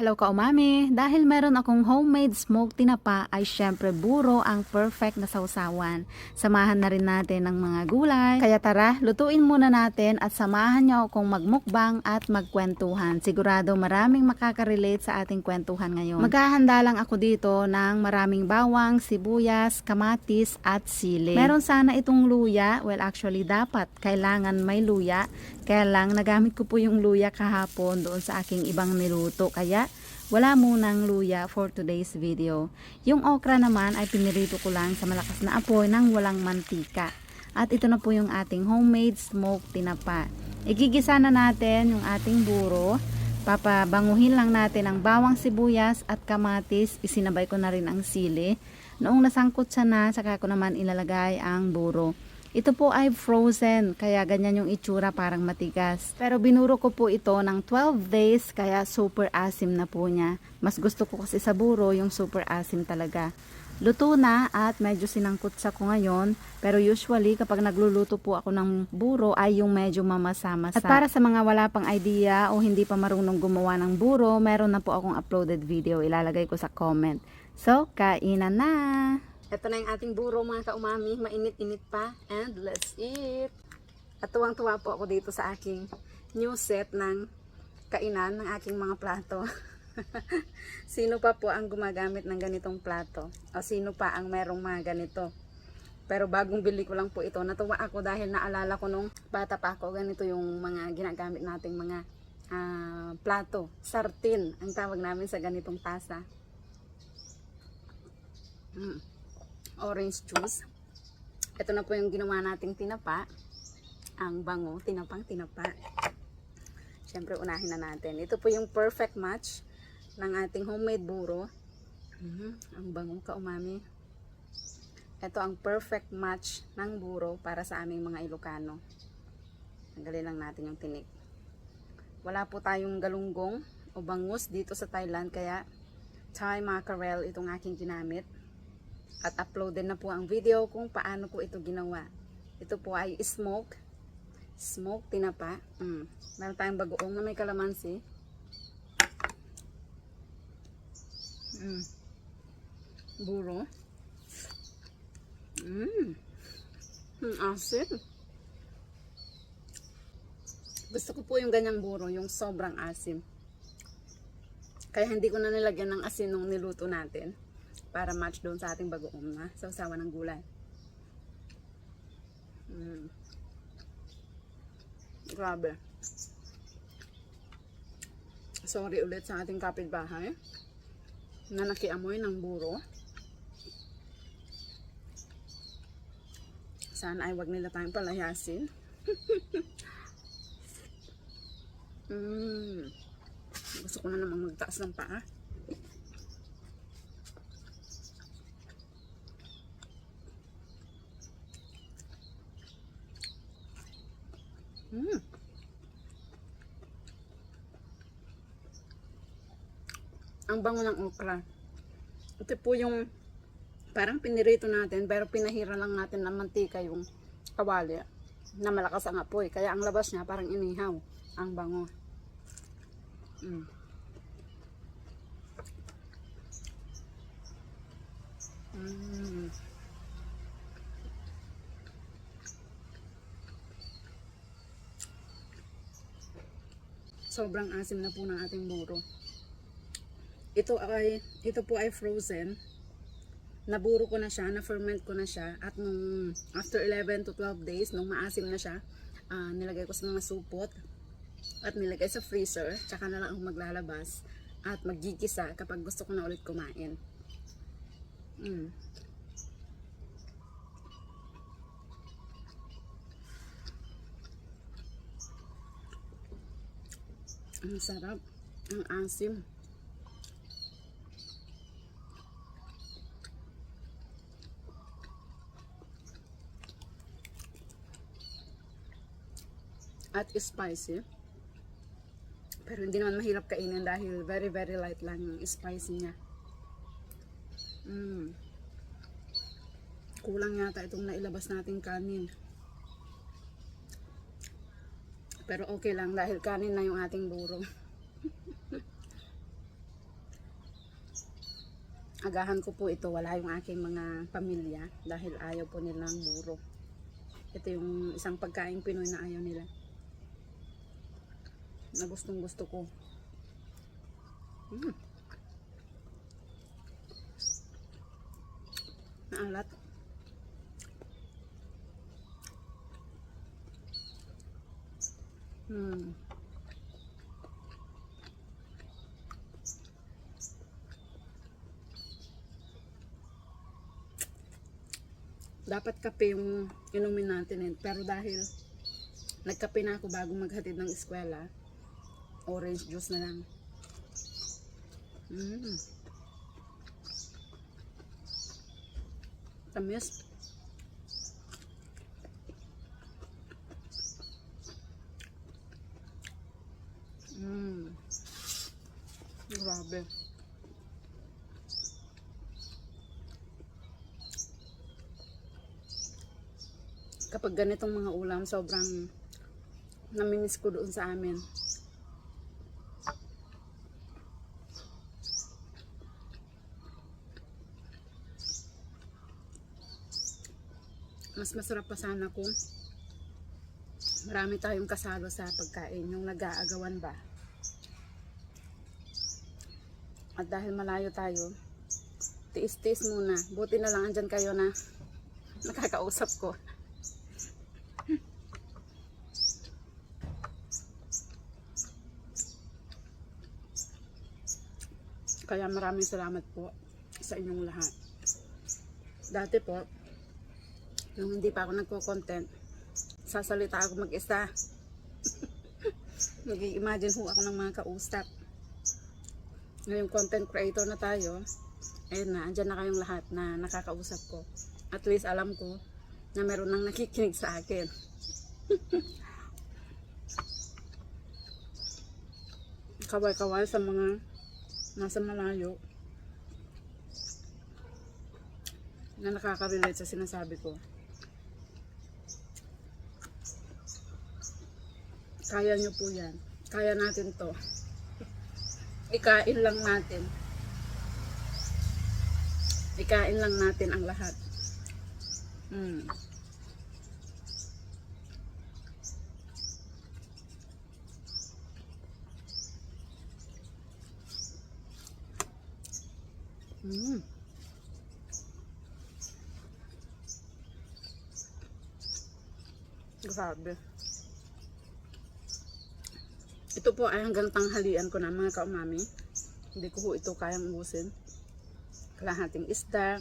Hello ka umami, dahil meron akong homemade smoked tinapa ay syempre buro ang perfect na sausawan. Samahan na rin natin ng mga gulay. Kaya tara, lutuin muna natin at samahan niyo akong magmukbang at magkwentuhan. Sigurado maraming makaka-relate sa ating kwentuhan ngayon. Maghahanda lang ako dito ng maraming bawang, sibuyas, kamatis at sili. Meron sana itong luya, well actually dapat kailangan may luya. Kaya lang nagamit ko po yung luya kahapon doon sa aking ibang niluto. Kaya wala munang luya for today's video. Yung okra naman ay pinirito ko lang sa malakas na apoy ng walang mantika. At ito na po yung ating homemade smoked tinapa. Igigisa na natin yung ating buro. Papabanguhin lang natin ang bawang sibuyas at kamatis. Isinabay ko na rin ang sili. Noong nasangkot siya na, saka ko naman ilalagay ang buro. Ito po ay frozen, kaya ganyan yung itsura parang matigas. Pero binuro ko po ito ng 12 days, kaya super asim na po niya. Mas gusto ko kasi sa buro yung super asim talaga. Luto na at medyo sinangkot sa ko ngayon. Pero usually kapag nagluluto po ako ng buro ay yung medyo mamasa-masa. At para sa mga wala pang idea o hindi pa marunong gumawa ng buro, meron na po akong uploaded video. Ilalagay ko sa comment. So, kainan na! Ito na yung ating buro mga kaumami. Mainit-init pa. And let's eat! At tuwang-tuwa po ako dito sa aking new set ng kainan ng aking mga plato. sino pa po ang gumagamit ng ganitong plato? O sino pa ang merong mga ganito? Pero bagong bili ko lang po ito. Natuwa ako dahil naalala ko nung bata pa ako. Ganito yung mga ginagamit nating mga ah, plato. Sartin ang tawag namin sa ganitong tasa. Mm. Orange juice. Ito na po yung ginawa nating tinapa. Ang bango, tinapang tinapa. Siyempre, unahin na natin. Ito po yung perfect match ng ating homemade buro. Mhm, Ang bango ka umami. Ito ang perfect match ng buro para sa aming mga Ilocano. Tanggalin lang natin yung tinik. Wala po tayong galunggong o bangus dito sa Thailand kaya Thai mackerel itong aking ginamit. At uploaded na po ang video kung paano ko ito ginawa. Ito po ay smoke. Smoke tinapa. Mm. Meron tayong bagoong na may kalamansi. Mm. Buro. Mm. Mm, asin. Gusto ko po yung ganyang buro, yung sobrang asim. Kaya hindi ko na nilagyan ng asin nung niluto natin para match doon sa ating bagoong na sausawa ng gulay. Mm. Grabe. Sorry ulit sa ating kapitbahay na nakiamoy ng buro. Sana ay wag nila tayong palayasin. mm. Gusto ko na namang magtaas ng paa. Mm. Ang bango ng okra. Ito po yung parang pinirito natin pero pinahira lang natin ng mantika yung kawali na malakas ang apoy. Kaya ang labas niya parang inihaw. Ang bango. Mm. Mm. Sobrang asim na po ng ating buro. Ito ay ito po ay frozen. Naburo ko na siya, na-ferment ko na siya at nung after 11 to 12 days, nung maasim na siya, ah, nilagay ko sa mga supot at nilagay sa freezer, tsaka na lang ako maglalabas at magigisa kapag gusto ko na ulit kumain. Mm. Ang sarap. Ang asim. At spicy. Pero hindi naman mahirap kainin dahil very very light lang yung spicy niya. Mm. Kulang yata itong nailabas nating kanin. Pero okay lang dahil kanin na yung ating buro. agahan ko po ito, wala yung aking mga pamilya dahil ayaw po nilang buro. Ito yung isang pagkain Pinoy na ayaw nila. Na gustong gusto ko. Mm. Naalat. Hmm. Dapat kape yung inumin natin eh. Pero dahil nagkape na ako bago maghatid ng eskwela, orange juice na lang. Mm. Tamis. Mm. Grabe. Kapag ganitong mga ulam, sobrang namimiss ko doon sa amin. Mas masarap pa sana kung marami tayong kasalo sa pagkain, yung nag-aagawan ba. At dahil malayo tayo, tiis-tiis muna. Buti na lang andyan kayo na nakakausap ko. Kaya maraming salamat po sa inyong lahat. Dati po, nung hindi pa ako nagko-content, sasalita ako mag-isa. Nag-imagine ho ako ng mga kausap. Ngayon content creator na tayo, ayun na, andyan na kayong lahat na nakakausap ko. At least alam ko na meron nang nakikinig sa akin. Kawal-kawal sa mga nasa malayo na nakaka-relate sa sinasabi ko. Kaya nyo po yan. Kaya natin to. Ikain lang natin. Ikain lang natin ang lahat. Mm. Mm. Grabe. Ito po ay hanggang tanghalian ko na mga kaumami. Hindi ko po ito kayang ubusin. Kalahating isda,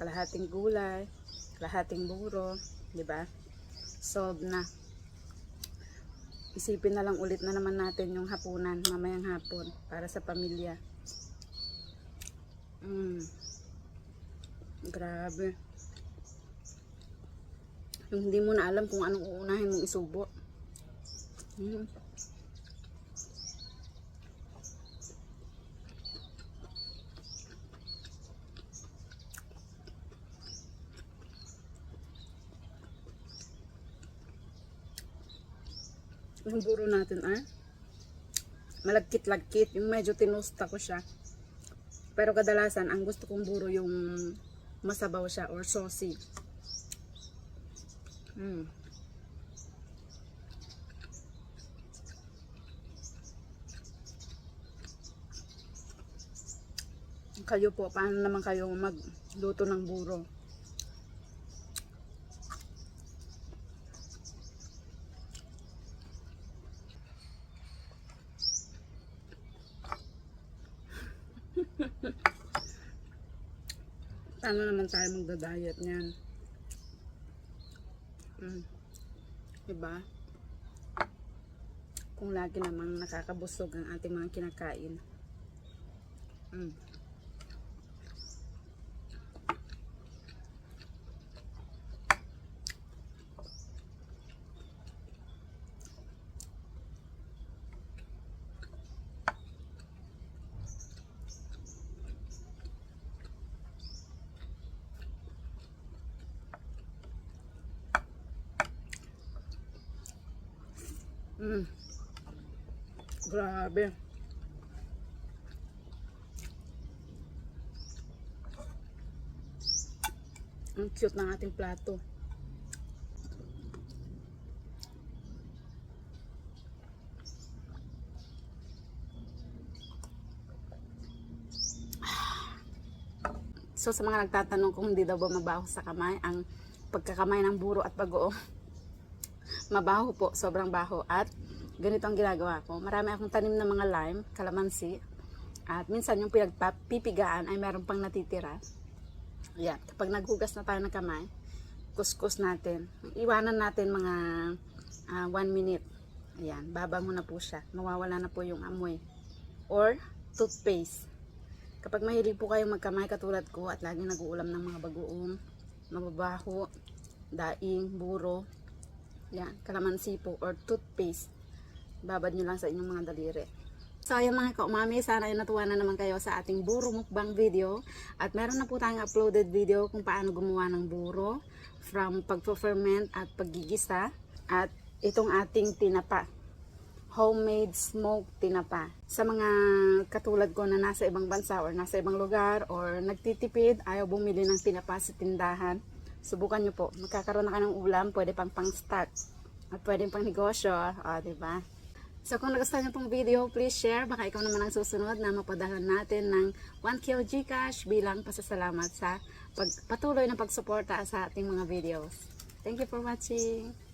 kalahating gulay, kalahating buro, di ba? Solve na. Isipin na lang ulit na naman natin yung hapunan, mamayang hapon, para sa pamilya. Mm. Grabe. Yung hindi mo na alam kung anong uunahin mong isubo. Mm. Yung buro natin ah. Malagkit-lagkit. Yung medyo tinusta ko siya. Pero kadalasan, ang gusto kong buro yung masabaw siya or saucy. Mm. Kayo po, paano naman kayo magluto ng buro? Paano naman tayo magda-diet niyan? Mm. Diba? Kung lagi namang nakakabusog ang ating mga kinakain. Mm. Mm. Grabe. Ang cute ng ating plato. So sa mga nagtatanong kung hindi daw ba mabaho sa kamay, ang pagkakamay ng buro at bagoong, mabaho po, sobrang baho. At ganito ang ginagawa ko. Marami akong tanim na mga lime, kalamansi, at minsan yung pinagpipigaan ay meron pang natitira. Yan, kapag naghugas na tayo ng kamay, kuskus natin. Iwanan natin mga 1 minute. Ayan, babango na po siya. Mawawala na po yung amoy. Or toothpaste. Kapag mahilig po kayong magkamay katulad ko at lagi nag-uulam ng mga bagoong, mababaho, daing, buro, yan, kalamansi po or toothpaste. Babad nyo lang sa inyong mga daliri. So ayun mga kaumami, sana ay natuwa na naman kayo sa ating buro mukbang video. At meron na po tayong uploaded video kung paano gumawa ng buro from pagpo-ferment at paggigisa. At itong ating tinapa homemade smoked tinapa. Sa mga katulad ko na nasa ibang bansa or nasa ibang lugar or nagtitipid, ayaw bumili ng tinapa sa tindahan, subukan nyo po. Magkakaroon na ka ng ulam, pwede pang pang stock at pwede pang negosyo, o, ba? So kung nagustuhan niyo pong video, please share. Baka ikaw naman ang susunod na mapadahan natin ng 1 kilo Gcash bilang pasasalamat sa pag, patuloy na pagsuporta sa ating mga videos. Thank you for watching.